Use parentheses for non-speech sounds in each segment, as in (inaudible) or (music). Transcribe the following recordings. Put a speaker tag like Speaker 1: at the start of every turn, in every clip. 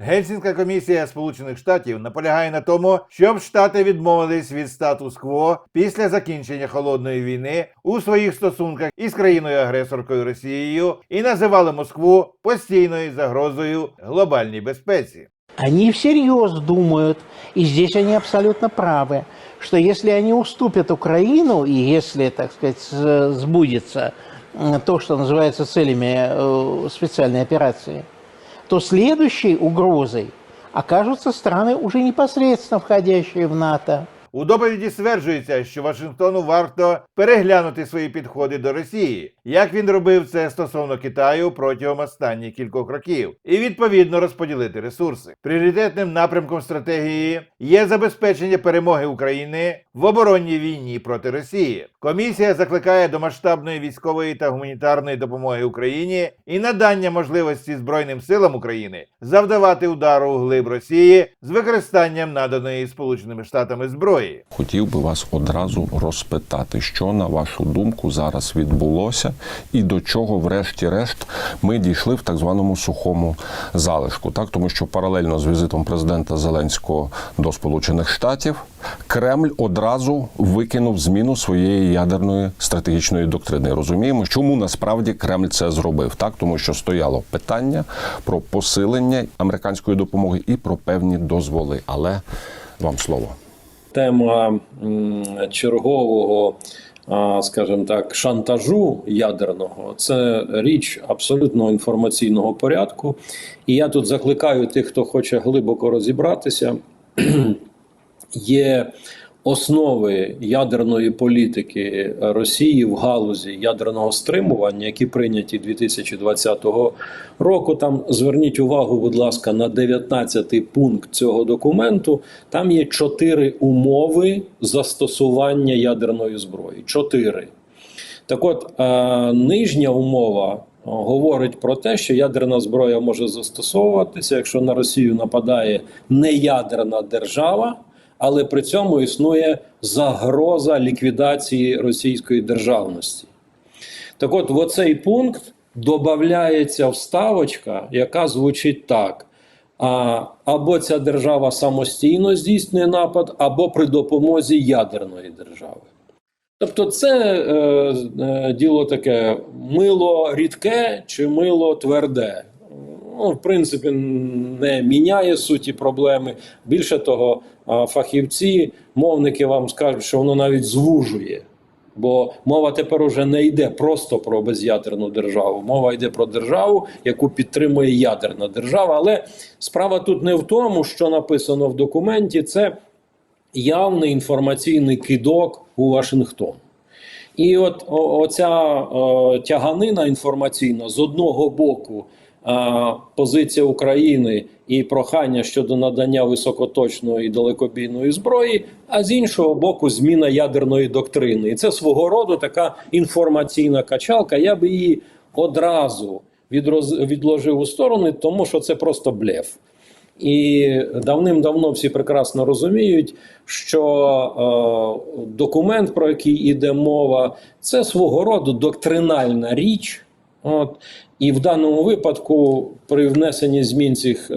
Speaker 1: Гельсінська комісія Сполучених Штатів наполягає на тому, щоб штати відмовились від статус-кво після закінчення холодної війни у своїх стосунках із країною-агресоркою Росією і називали Москву постійною загрозою глобальній безпеці.
Speaker 2: Они всерьез думают, и здесь они абсолютно правы, что если они уступят Украину, и если, так сказать, с- сбудется м, то, что называется целями э, специальной операции, то следующей угрозой окажутся страны, уже непосредственно входящие в НАТО.
Speaker 1: У доповіді стверджується, що Вашингтону варто переглянути свої підходи до Росії, як він робив це стосовно Китаю протягом останніх кількох років, і відповідно розподілити ресурси. Пріоритетним напрямком стратегії є забезпечення перемоги України в оборонній війні проти Росії. Комісія закликає до масштабної військової та гуманітарної допомоги Україні і надання можливості Збройним силам України завдавати удару глиб Росії з використанням наданої Сполученими Штатами зброї.
Speaker 3: Хотів би вас одразу розпитати, що на вашу думку зараз відбулося, і до чого, врешті-решт, ми дійшли в так званому сухому залишку. Так, тому що паралельно з візитом президента Зеленського до Сполучених Штатів Кремль одразу викинув зміну своєї ядерної стратегічної доктрини. Розуміємо, чому насправді Кремль це зробив, так тому що стояло питання про посилення американської допомоги і про певні дозволи. Але вам слово.
Speaker 4: Тема чергового, скажімо так, шантажу ядерного це річ абсолютно інформаційного порядку. І я тут закликаю тих, хто хоче глибоко розібратися. (clears throat) Є основи ядерної політики Росії в галузі ядерного стримування, які прийняті 2020 року. Там зверніть увагу, будь ласка, на 19 пункт цього документу. Там є чотири умови застосування ядерної зброї. Чотири. Так от, е, нижня умова е, говорить про те, що ядерна зброя може застосовуватися, якщо на Росію нападає неядерна держава, але при цьому існує загроза ліквідації російської державності. Так от, в оцей пункт додається вставочка, яка звучить так. А, або ця держава самостійно здійснює напад, або при допомозі ядерної держави. Тобто, це е, е, діло таке мило рідке чи мило тверде. Ну, в принципі, не міняє суті проблеми. Більше того, фахівці, мовники вам скажуть, що воно навіть звужує. Бо мова тепер уже не йде просто про без'ядерну державу. Мова йде про державу, яку підтримує ядерна держава. Але справа тут не в тому, що написано в документі, це явний інформаційний кидок у Вашингтон. І от оця е, тяганина інформаційна з одного боку. Позиція України і прохання щодо надання високоточної і далекобійної зброї, а з іншого боку, зміна ядерної доктрини. І це свого роду така інформаційна качалка. Я би її одразу відроз- відложив у сторону, тому що це просто блеф. І давним-давно всі прекрасно розуміють, що е, документ, про який йде мова, це свого роду доктринальна річ. От. І в даному випадку, при внесенні змін цих,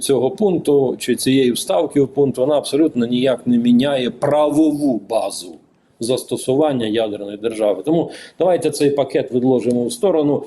Speaker 4: цього пункту чи цієї вставки в пункт, вона абсолютно ніяк не міняє правову базу застосування ядерної держави. Тому давайте цей пакет відложимо в сторону.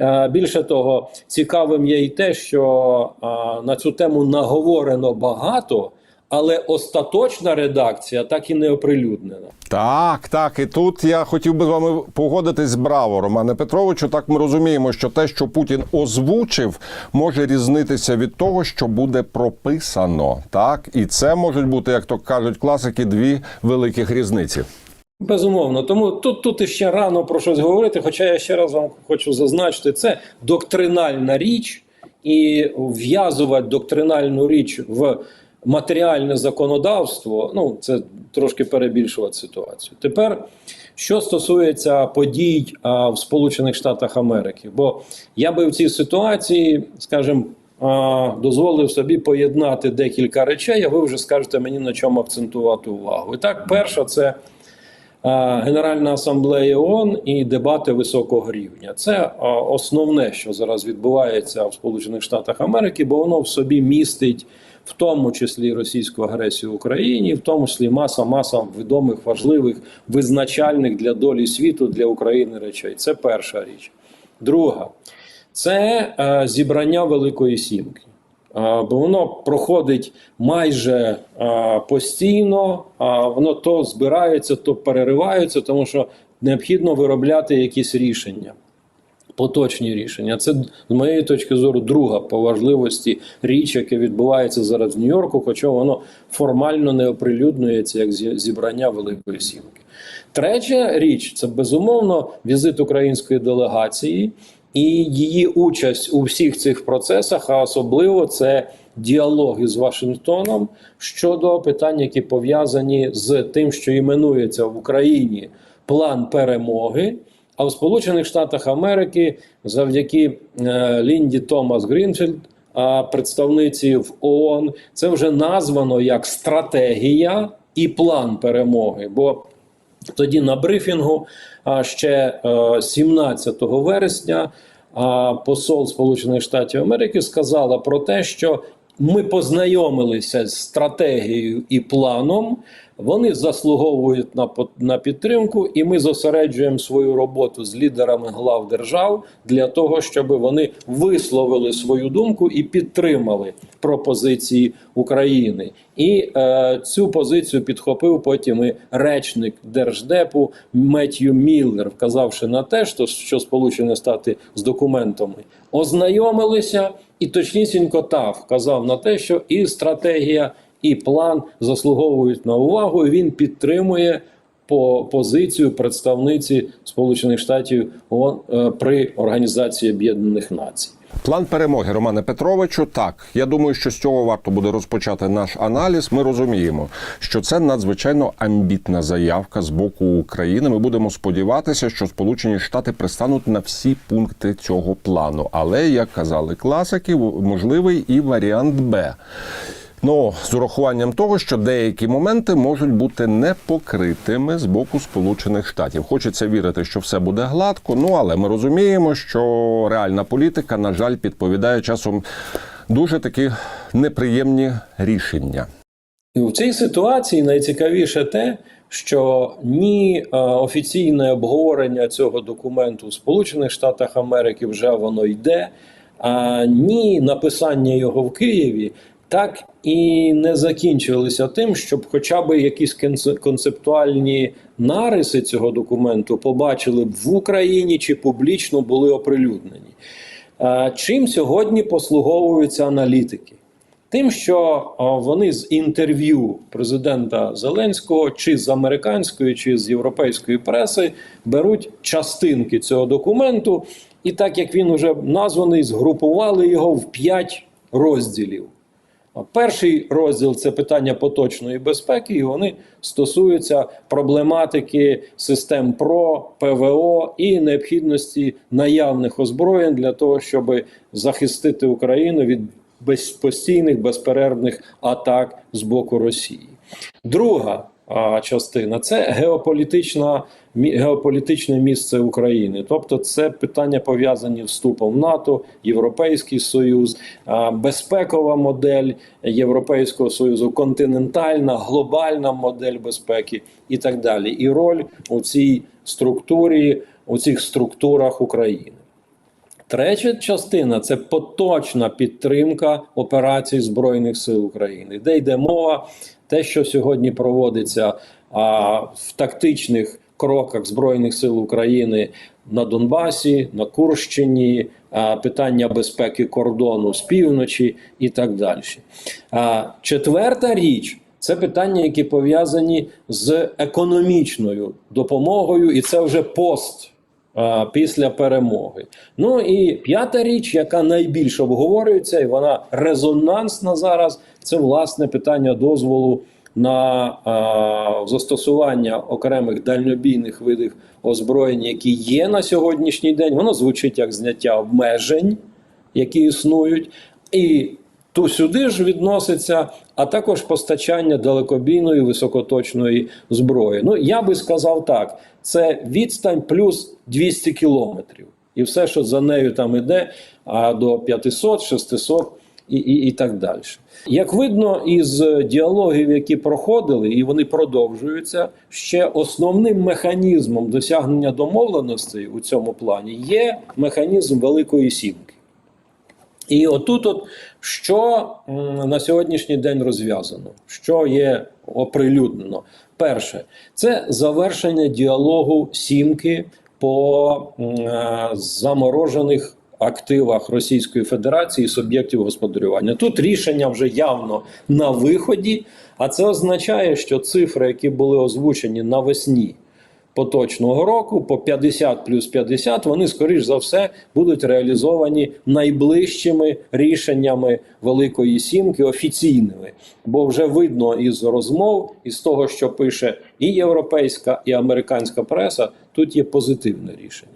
Speaker 4: Е, Більше того, цікавим є і те, що е, на цю тему наговорено багато, але остаточна редакція так і не оприлюднена.
Speaker 3: Так, так, і тут я хотів би з вами погодитись браво, Романе Петровичу. Так ми розуміємо, що те, що Путін озвучив, може різнитися від того, що буде прописано. Так, і це можуть бути, як то кажуть класики, дві великих різниці.
Speaker 4: Безумовно, тому тут, тут іще рано про щось говорити. Хоча я ще раз вам хочу зазначити, це доктринальна річ, і в'язувати доктринальну річ в матеріальне законодавство, ну це трошки перебільшувати ситуацію. Тепер, що стосується подій а, в Сполучених Штатах Америки, бо я би в цій ситуації, скажімо, дозволив собі поєднати декілька речей, а ви вже скажете мені на чому акцентувати увагу. І так, перша це Генеральна асамблея ООН і дебати високого рівня. Це основне, що зараз відбувається в Сполучених Штатах Америки, бо воно в собі містить в тому числі російську агресію в Україні, в тому числі маса маса відомих, важливих, визначальних для долі світу для України речей. Це перша річ. Друга це е, зібрання Великої Сімки. Бо воно проходить майже постійно, а воно то збирається, то переривається, тому що необхідно виробляти якісь рішення. Поточні рішення. Це з моєї точки зору друга по важливості річ, яка відбувається зараз в Нью-Йорку, хоча воно формально не оприлюднюється як зібрання Великої Сімки. Третя річ це безумовно візит української делегації і її участь у всіх цих процесах, а особливо це діалоги з Вашингтоном щодо питань, які пов'язані з тим, що іменується в Україні план перемоги. А в Сполучених Штатах Америки завдяки е, Лінді Томас Грінфілд, а представниці в ООН, це вже названо як стратегія і план перемоги. Бо тоді на брифінгу ще е, 17 вересня посол Сполучених Штатів Америки сказала про те, що ми познайомилися з стратегією і планом. Вони заслуговують на на підтримку, і ми зосереджуємо свою роботу з лідерами глав держав для того, щоб вони висловили свою думку і підтримали пропозиції України. І е, цю позицію підхопив потім і речник держдепу Меттью Міллер, вказавши на те, що, що Сполучені Штати з документами ознайомилися, і точнісінько так вказав на те, що і стратегія, і план заслуговують на увагу. і Він підтримує по позицію представниці Сполучених Штатів ООН, е, при Організації Об'єднаних Націй.
Speaker 3: План перемоги Романе Петровичу. Так, я думаю, що з цього варто буде розпочати наш аналіз. Ми розуміємо, що це надзвичайно амбітна заявка з боку України. Ми будемо сподіватися, що Сполучені Штати пристануть на всі пункти цього плану. Але як казали класики, можливий і варіант Б. Ну, з урахуванням того, що деякі моменти можуть бути непокритими з боку Сполучених Штатів. Хочеться вірити, що все буде гладко. Ну але ми розуміємо, що реальна політика, на жаль, підповідає часом дуже такі неприємні рішення.
Speaker 4: І в цій ситуації найцікавіше те, що ні е, офіційне обговорення цього документу в Сполучених Штатах Америки вже воно йде, а ні написання його в Києві так і не закінчилися тим, щоб хоча б якісь концептуальні нариси цього документу побачили б в Україні чи публічно були оприлюднені. Чим сьогодні послуговуються аналітики? Тим, що вони з інтерв'ю президента Зеленського, чи з американської, чи з європейської преси беруть частинки цього документу, і так як він вже названий, згрупували його в п'ять розділів. Перший розділ це питання поточної безпеки, і вони стосуються проблематики систем ПРО, ПВО і необхідності наявних озброєнь для того, щоб захистити Україну від постійних безперервних атак з боку Росії. Друга частина це геополітична геополітичне місце України, тобто це питання пов'язані з вступом НАТО, Європейський Союз, безпекова модель Європейського Союзу, континентальна, глобальна модель безпеки і так далі. І роль у цій структурі, у цих структурах України. Третя частина це поточна підтримка операцій Збройних сил України, де йде мова, те, що сьогодні проводиться а, в тактичних кроках Збройних сил України на Донбасі, на Курщині, а, питання безпеки кордону з півночі і так далі. А, четверта річ. Це питання, які пов'язані з економічною допомогою, і це вже пост після перемоги. Ну і п'ята річ, яка найбільше обговорюється, і вона резонансна зараз, це власне питання дозволу на а, застосування окремих дальнобійних видів озброєнь, які є на сьогоднішній день. Воно звучить як зняття обмежень, які існують, і то сюди ж відноситься, а також постачання далекобійної високоточної зброї. Ну я би сказав так: це відстань плюс 200 кілометрів, і все, що за нею там іде, а до 500, 600 і, і, і так далі. Як видно із діалогів, які проходили, і вони продовжуються, ще основним механізмом досягнення домовленостей у цьому плані є механізм Великої Сімки. І отут, от що на сьогоднішній день розв'язано, що є оприлюднено. Перше, це завершення діалогу сімки по е, заморожених активах Російської Федерації і суб'єктів господарювання. Тут рішення вже явно на виході, а це означає, що цифри, які були озвучені навесні поточного року по 50 плюс 50, вони скоріш за все будуть реалізовані найближчими рішеннями Великої Сімки офіційними. Бо вже видно із розмов, із того, що пише і європейська, і американська преса, тут є позитивне рішення.